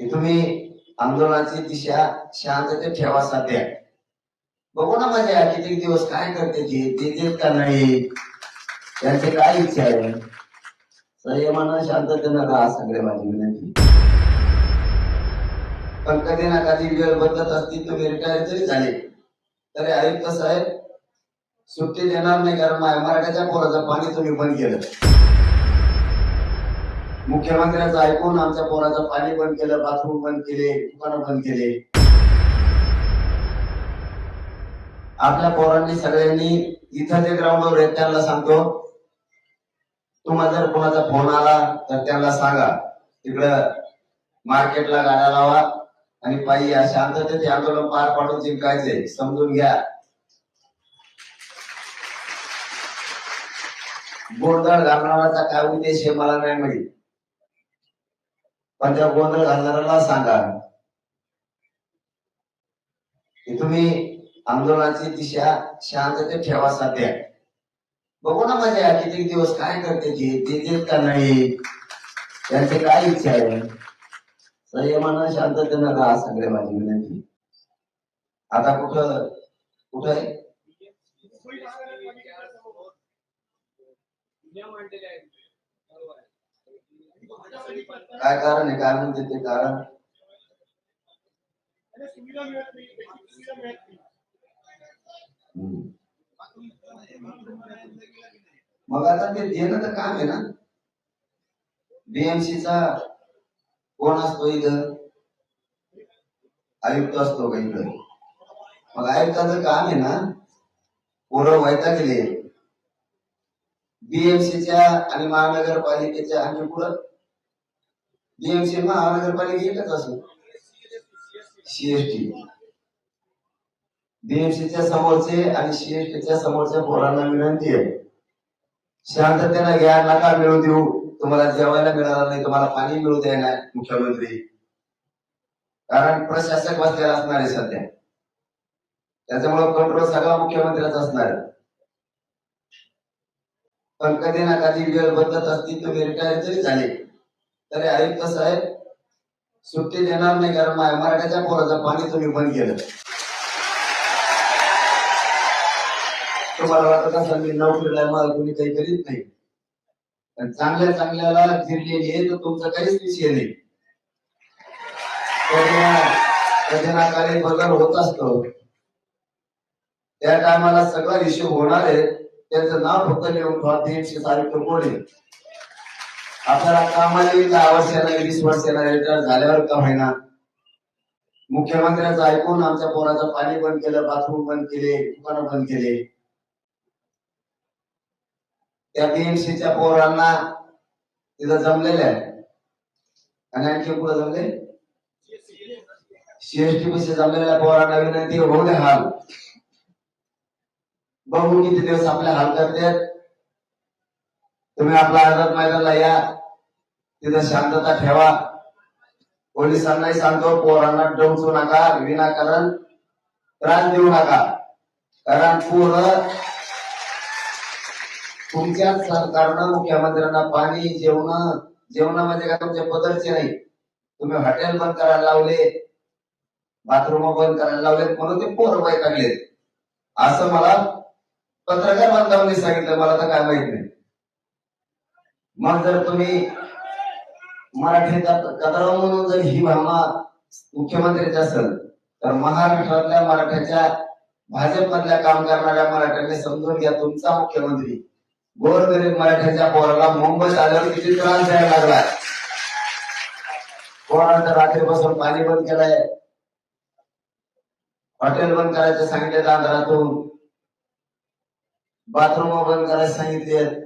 की तुम्ही आंदोलनाची दिशा शांततेत ठेवा सध्या. बघू ना माझ्या किती दिवस काय करते ते देतेत का नाही? त्यांची काय इच्छा आहे? संयमानं शांततेनं राहा सगळे माझी विनंती. पण कधी ना कधी वेळ बदलत असतील तुम्ही रिटायर जरी झाले. तरी आयुक्त साहेब सुट्टी देणार नाही कारण मराठ्याच्या पोराचं पाणी तुम्ही बंद केलं. मुख्यमंत्र्यांचं ऐकून आमच्या पोराचं पाणी बंद केलं बाथरूम बंद केले दुकानं बंद केले. आपल्या पोरांनी सगळ्यांनी इथं जे ग्राउंडवर आहेत त्यांना सांगतो तुम्हाला जर कोणाचा फोन आला तर त्यांना सांगा. तिकडं मार्केटला गाड्या लावा आणि पायी या शांततेत आंदोलन पार पाडून जिंकायचे समजून घ्या. गोंधळ घालणाराचा काय उद्देश हे मला नाही माहिती. पण त्या गोंधळ घालणाऱ्याला सांगा. की तुम्ही आंदोलनाची दिशा शांततेत ठेवा सध्या. बघू ना माझ्या किती दिवस काय करते ते देतेत का नाही? त्यांची काय इच्छा आहे? संयमानं शांततेनं राहा सगळे माझी विनंती. आता कुठं कुठं आहे. काय कारण आहे? काय म्हणते ते कारण? मग आता ते देणं तर काम आहे ना? बीएमसी चा कोण असतो इथं? आयुक्त असतो का इथं? मग आयुक्ताचं काम आहे ना? पोरं व्हायचा गेले बीएमसीच्या आणि महानगरपालिकेच्या आणि पुढं बीएमसी महानगरपालिका एकच असो सीएसटी बीएमसीच्या समोरचे आणि सीएसटीच्या समोरच्या पोरांना विनंती आहे. शांततेनं घ्या नका मिळू देऊ. तुम्हाला जेवायला मिळणार नाही तुम्हाला पाणी मिळू द्या नाही मुख्यमंत्री. कारण प्रशासक बसलेला असणार आहे सध्या. त्याच्यामुळे कंट्रोल सगळा मुख्यमंत्र्याचा असणार आहे. पण कधी ना कधी वेळ बदलत असतील तुम्ही रिटायर तरी झाले तरी आयुक्त साहेब सुट्टी देणार नाही कारण मा- मराठ्याच्या पोराचं पाणी तुम्ही बंद केलं. तुम्हाला वाटत असेल मी नोकरीला मला कोणी काही करीत नाही? पण चांगल्या चांगल्याला फिरलेली आहे तर तुमचा काहीच विषय नाही. कधी काही बदल होत असतो त्या टायमाला सगळा इश्यू होणार आहे. त्याचं नाव फक्त लिहून ठेवा तीनशे तारीख कोण आहे? आपल्याला कामाला येईल दहा येणार वीस वर्ष रिटायर झाल्यावर का होईना? मुख्यमंत्र्यांचं ऐकून आमच्या पोराचं पाणी बंद केलं बाथरूम बंद केले दुकानं बंद केले. त्या बीएमसीच्या पोरांना तिथं जमलेल्या आहे. आणि आणखी पुढे जमले? सीएसटी जमलेल्या पोरांना विनंती होऊ दे हाल. बघू किती दिवस आपल्या हाल करतात. तुम्ही आपला हजरत मैदानला या. तिथं शांतता ठेवा. पोलिसांनाही सांगतो पोरांना डोंचू नका विनाकारण त्रास देऊ नका. कारण पोर तुमच्या सरकारनं मुख्यमंत्र्यांना पाणी जेवण जेवणामध्ये काय तुमच्या बदलचे नाही. तुम्ही हॉटेल बंद करायला लावले बाथरूम बंद करायला लावले म्हणून ते पोरं काढले असं मला पत्रकार बांधवांनी सांगितलं मला तर काय माहीत नाही. मग जर तुम्ही मराठी कदराव म्हणून जर ही भावना मुख्यमंत्रीच असेल तर महाराष्ट्रातल्या मराठ्याच्या भाजपमधल्या काम करणाऱ्या मराठ्यांनी समजून घ्या तुमचा मुख्यमंत्री गोरगरीब मराठ्याच्या पोराला मुंबईत आल्यावर किती त्रास द्यायला लागला. पोरांचं रात्रीपासून पाणी बंद केलंय. हॉटेल बंद करायचं सांगितले दादरातून. बाथरूम बंद करायला सांगितले.